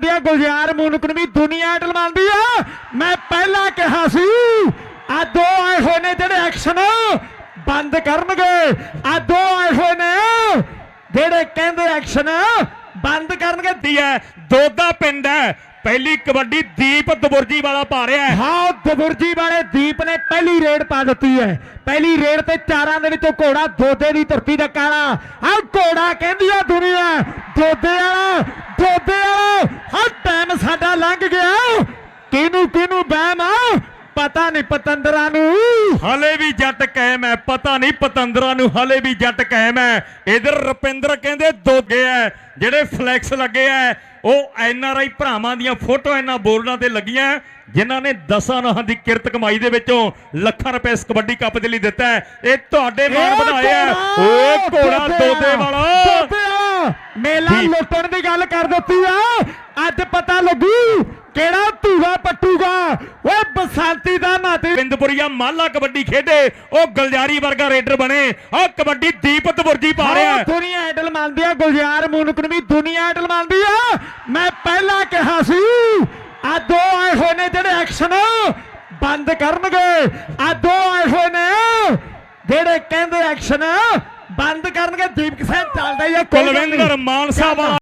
ਦਿਆ ਗੁਲਜ਼ਾਰ ਮੁਲਕ ਨੂੰ ਵੀ ਦੁਨੀਆ ਆਈਡਲ ਮੰਨਦੀ ਆ ਮੈਂ ਪਹਿਲਾਂ ਕਿਹਾ ਸੀ ਆ ਦੋ ਆਏ ਹੋਏ ਨੇ ਜਿਹੜੇ ਐਕਸ਼ਨ ਬੰਦ ਕਰਨਗੇ ਆ ਦੋ ਆਏ ਹੋਏ ਨੇ ਜਿਹੜੇ ਕਹਿੰਦੇ ਐਕਸ਼ਨ ਬੰਦ ਕਰਨਗੇ, ਦੀ ਦੋਦਾ ਪਿੰਡ ਹੈ ਪਹਿਲੀ ਕਬੱਡੀ ਦੀਪ ਦਬੁਰਜੀ ਵਾਲਾ ਪਾ ਰਿਹਾ ਹੈ ਹਾਂ ਦਬੁਰਜੀ ਵਾਲੇ ਦੀਪ ਨੇ ਪਹਿਲੀ ਰੇਡ ਪਾ ਦਿੱਤੀ ਹੈ ਪਹਿਲੀ ਰੇਡ ਤੇ ਚਾਰਾਂ ਦੇ ਵਿੱਚੋਂ ਘੋੜਾ ਦੋਦੇ ਦੀ ਧਰਤੀ ਦਾ ਕਾਲਾ। ਆ ਘੋੜਾ ਕਹਿੰਦੀ ਆ ਦੁਨੀਆ, ਦੋਦੇ ਵਾਲਾ ਦੋਦੇ ਵਾਲਾ। ਹਾਂ ਟਾਈਮ ਸਾਡਾ ਲੰਘ ਗਿਆ। ਕਿਹਨੂੰ ਕਿਹਨੂੰ ਬਹਿਮ ਆ? ਪਤਾ ਨਹੀਂ ਪਤੰਦਰਾਂ ਨੂੰ। ਹਲੇ ਵੀ ਜੱਟ ਕਾਇਮ ਹੈ ਪਤਾ ਨਹੀਂ ਪਤੰਦਰਾਂ ਨੂੰ ਹਲੇ ਵੀ ਜੱਟ ਕਾਇਮ ਹੈ। ਇਧਰ ਰੁਪਿੰਦਰ ਕਹਿੰਦੇ ਦੋਗੇ ਐ ਜਿਹੜੇ ਫਲੈਕਸ ਲੱਗੇ ਐ ਉਹ ਐਨ ਆਰ ਆਈ ਭਰਾਵਾਂ ਦੀਆਂ ਫੋਟੋ ਇਹਨਾਂ ਬੋਰਡਾਂ ਤੇ ਲੱਗੀਆਂ ਜਿਨ੍ਹਾਂ ਨੇ ਦਸਾਂ ਨਾਹਾਂ ਦੀ ਕਿਰਤ ਕਮਾਈ ਦੇ ਵਿੱਚੋਂ ਲੱਖਾਂ ਰੁਪਏ ਇਸ ਕਬੱਡੀ ਕੱਪ ਦੇ ਲਈ ਦਿੱਤਾ ਇਹ ਤੁਹਾਡੇ ਮਾਣ ਵਧਾਏ ਆ ਓਏ ਘੋੜਾ ਦੋਦੇ ਵਾਲਾ ਮੇਲਾ। ਲੁੱਟਣ ਦੀ ਗੱਲ ਕਰ ਦਿੱਤੀ ਆ। ਅੱਜ ਪਤਾ ਲੱਗੂ ਕਿਹੜਾ ਧੂਗਾ ਪੱਟੂਗਾ। ਬਸੰਤੀ ਦਾ ਨਾਤੇ ਬਿੰਦਪੁਰੀਆ ਮਾਲਾ ਕਬੱਡੀ ਖੇਡੇ। ਉਹ ਗਲਜਾਰੀ ਵਰਗਾ ਰੇਡਰ ਬਣੇ। ਆ ਕਬੱਡੀ ਦੀਪਤ ਬੁਰਜੀ ਪਾ ਰਿਹਾ। ਦੁਨੀਆ ਆਈਡਲ ਮੰਨਦੀ ਆ ਗੁਲਜ਼ਾਰ ਮੁਨਕ ਨੂੰ ਵੀ ਦੁਨੀਆ ਆਈਡਲ ਮੰਨਦੀ ਆ। ਮੈਂ ਪਹਿਲਾਂ ਕਿਹਾ ਸੀ ਆ ਦੋ ਆਏ ਹੋਏ ਨੇ ਜਿਹੜੇ ਐਕਸ਼ਨ ਬੰਦ ਕਰਨਗੇ। ਆ ਦੋ ਆਏ ਹੋਏ ਨੇ ਜਿਹੜੇ ਕਹਿੰਦੇ ਐਕਸ਼ਨ ਬੰਦ ਕਰਨਗੇ। ਦੀਪਕ ਸਿੰਘ ਚੱਲਦਾ ਹੀ ਆ। ਕੁਲਵਿੰਦਰ ਮਾਨਸਾ